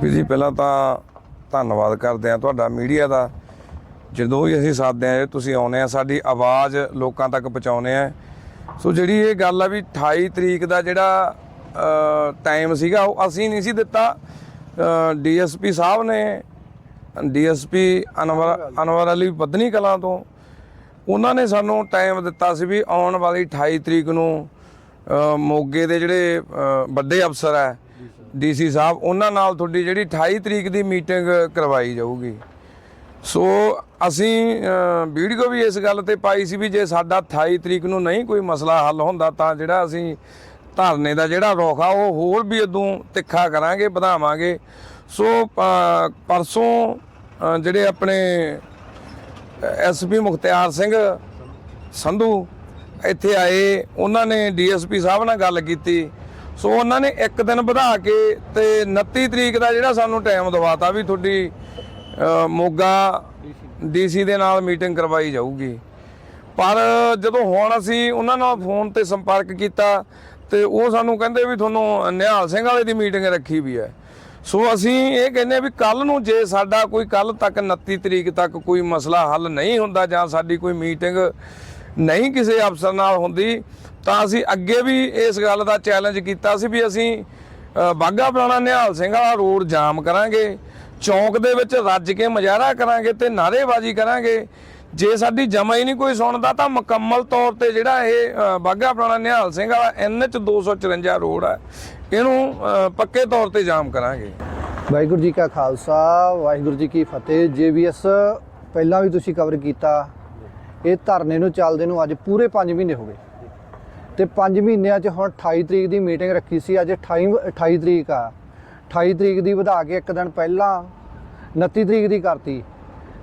ਵੀ ਜੀ ਪਹਿਲਾਂ ਤਾਂ ਧੰਨਵਾਦ ਕਰਦੇ ਆ ਤੁਹਾਡਾ ਮੀਡੀਆ ਦਾ। ਜਦੋਂ ਵੀ ਅਸੀਂ ਸਾਥਦੇ ਆ ਤੁਸੀਂ ਆਉਨੇ ਆ ਸਾਡੀ ਆਵਾਜ਼ ਲੋਕਾਂ ਤੱਕ ਪਹੁੰਚਾਉਨੇ ਆ ਸੋ ਜਿਹੜੀ ਇਹ ਗੱਲ ਆ ਵੀ 28 ਤਰੀਕ ਦਾ ਜਿਹੜਾ ਟਾਈਮ ਸੀਗਾ, ਉਹ ਅਸੀਂ ਨਹੀਂ ਸੀ ਦਿੱਤਾ। ਡੀਐਸਪੀ ਸਾਹਿਬ ਨੇ, ਡੀਐਸਪੀ ਅਨਵਰ ਅਨਵਰ ਅਲੀ ਪਦਨੀ ਕਲਾਂ ਤੋਂ, ਉਹਨਾਂ ਨੇ ਸਾਨੂੰ ਟਾਈਮ ਦਿੱਤਾ ਸੀ ਵੀ ਆਉਣ ਵਾਲੀ 28 ਤਰੀਕ ਨੂੰ ਮੋਗੇ ਦੇ ਜਿਹੜੇ ਵੱਡੇ ਅਫਸਰ ਹੈ ਡੀਸੀ ਸਾਹਿਬ, ਉਹਨਾਂ ਨਾਲ ਤੁਹਾਡੀ ਜਿਹੜੀ 28 ਤਰੀਕ ਦੀ ਮੀਟਿੰਗ ਕਰਵਾਈ ਜਾਊਗੀ। ਸੋ ਅਸੀਂ ਵੀਡੀਓ ਵੀ ਇਸ ਗੱਲ ਤੇ ਪਾਈ ਸੀ ਵੀ ਜੇ ਸਾਡਾ 28 ਤਰੀਕ ਨੂੰ ਨਹੀਂ ਕੋਈ ਮਸਲਾ ਹੱਲ ਹੁੰਦਾ, ਤਾਂ ਜਿਹੜਾ ਅਸੀਂ ਧਰਨੇ ਦਾ ਜਿਹੜਾ ਰੁਖ ਆ, ਉਹ ਹੋਰ ਵੀ ਇਦੋਂ ਤਿੱਖਾ ਕਰਾਂਗੇ, ਵਧਾਵਾਂਗੇ। ਸੋ ਪਰਸੋਂ ਜਿਹੜੇ ਆਪਣੇ ਐਸਪੀ ਮੁਖਤਿਆਰ ਸਿੰਘ ਸੰਧੂ ਇੱਥੇ ਆਏ, ਉਹਨਾਂ ਨੇ ਡੀਐਸਪੀ ਸਾਹਿਬ ਨਾਲ ਗੱਲ ਕੀਤੀ। ਸੋ ਉਹਨਾਂ ਨੇ ਇੱਕ ਦਿਨ ਵਧਾ ਕੇ ਤੇ 29 ਤਰੀਕ ਦਾ ਜਿਹੜਾ ਸਾਨੂੰ ਟਾਈਮ ਦਵਾਤਾ ਵੀ ਤੁਹਾਡੀ ਅ, ਮੋਗਾ ਡੀਸੀ ਦੇ ਨਾਲ ਮੀਟਿੰਗ ਕਰਵਾਈ ਜਾਊਗੀ। ਪਰ ਜਦੋਂ ਹੁਣ ਅਸੀਂ ਉਹਨਾਂ ਨਾਲ ਫੋਨ ਤੇ ਸੰਪਰਕ ਕੀਤਾ ਤੇ ਉਹ ਸਾਨੂੰ ਕਹਿੰਦੇ ਵੀ ਤੁਹਾਨੂੰ ਨਿਹਾਲ ਸਿੰਘ ਵਾਲੇ ਦੀ ਮੀਟਿੰਗ ਰੱਖੀ ਵੀ ਹੈ। ਸੋ ਅਸੀਂ ਇਹ ਕਹਿੰਦੇ ਵੀ ਕੱਲ ਨੂੰ ਜੇ ਸਾਡਾ ਕੋਈ ਕੱਲ ਤੱਕ 29 ਤਰੀਕ ਤੱਕ ਕੋਈ ਮਸਲਾ ਹੱਲ ਨਹੀਂ ਹੁੰਦਾ ਜਾਂ ਸਾਡੀ ਕੋਈ ਮੀਟਿੰਗ ਨਹੀਂ ਕਿਸੇ ਅਫਸਰ ਨਾਲ ਹੁੰਦੀ ਤਾਂ ਅਸੀਂ ਅੱਗੇ ਵੀ ਇਸ ਗੱਲ ਦਾ ਚੈਲੰਜ ਕੀਤਾ ਸੀ ਵੀ ਅਸੀਂ ਅ, ਬਾਘਾ ਪੁਰਾਣਾ ਨਿਹਾਲ ਸਿੰਘ ਵਾਲਾ ਰੋਡ ਜਾਮ ਕਰਾਂਗੇ ਚੌਂਕ ਦੇ ਵਿੱਚ ਰੱਜ ਕੇ ਮਜ਼ਾਰਾ ਕਰਾਂਗੇ ਤੇ ਨਾਅਰੇਬਾਜ਼ੀ ਕਰਾਂਗੇ। ਜੇ ਸਾਡੀ ਜਮਾ ਹੀ ਨਹੀਂ ਕੋਈ ਸੁਣਦਾ ਤਾਂ ਮੁਕੰਮਲ ਤੌਰ ਤੇ ਜਿਹੜਾ ਇਹ ਅ, ਬਾਘਾ ਪੁਰਾਣਾ ਨਿਹਾਲ ਸਿੰਘ ਵਾਲਾ ਐਨਐਚ 254 ਰੋਡ ਹੈ ਇਹਨੂੰ ਪੱਕੇ ਤੌਰ ਤੇ ਜਾਮ ਕਰਾਂਗੇ। ਵਾਹਿਗੁਰੂ ਜੀ ਕਾ ਖਾਲਸਾ ਵਾਹਿਗੁਰੂ ਜੀ ਕੀ ਫਤਿਹ। ਜੇਬੀਐਸ ਪਹਿਲਾਂ ਵੀ ਤੁਸੀਂ ਕਵਰ ਕੀਤਾ ਇਹ ਧਰਨੇ ਨੂੰ ਚੱਲਦੇ ਨੂੰ ਅੱਜ ਪੂਰੇ 5 ਮਹੀਨੇ ਹੋ ਗਏ। ਤੇ 5 ਮਹੀਨਿਆਂ 'ਚ ਹੁਣ 28 ਤਰੀਕ ਦੀ ਮੀਟਿੰਗ ਰੱਖੀ ਸੀ ਅੱਜ 28 28 ਤਰੀਕ ਆ। 28 ਤਰੀਕ ਦੀ ਵਧਾ ਕੇ ਇੱਕ ਦਿਨ ਪਹਿਲਾਂ 29 ਤਰੀਕ ਦੀ ਕਰਤੀ।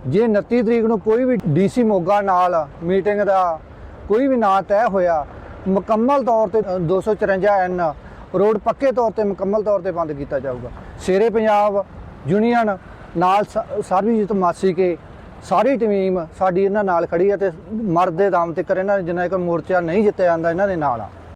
ਜੇ 29 ਤਰੀਕ ਨੂੰ ਕੋਈ ਵੀ ਡੀਸੀ ਮੋਗਾ ਨਾਲ ਮੀਟਿੰਗ ਦਾ ਕੋਈ ਵੀ ਨਾਂ ਤੈਅ ਹੋਇਆ ਮੁਕੰਮਲ ਤੌਰ ਤੇ ਅ, 254 ਐਨ ਰੋਡ ਪੱਕੇ ਤੌਰ ਤੇ ਮੁਕੰਮਲ ਤੌਰ ਤੇ ਬੰਦ ਕੀਤਾ ਜਾਊਗਾ। ਸ਼ੇਰੇ ਪੰਜਾਬ ਯੂਨੀਅਨ ਨਾਲ ਸ- ਸਰਬਜੀਤ ਮਾਸੀ ਕੇ ਸਾਰੀ ਟੀਮ ਸਾਡੀ ਇਹਨਾਂ ਨਾਲ ਖੜੀ ਹੈ ਤੇ ਮਰਦੇ ਦਮ ਤੇ ਇਹਨਾਂ ਨੇ ਜਿੰਨਾ ਇੱਕ ਮੋਰਚਾ ਨਹੀਂ ਜਿੱਤਿਆ ਜਾਂਦਾ ਇਹਨਾਂ ਦੇ ਨਾਲ ਆ।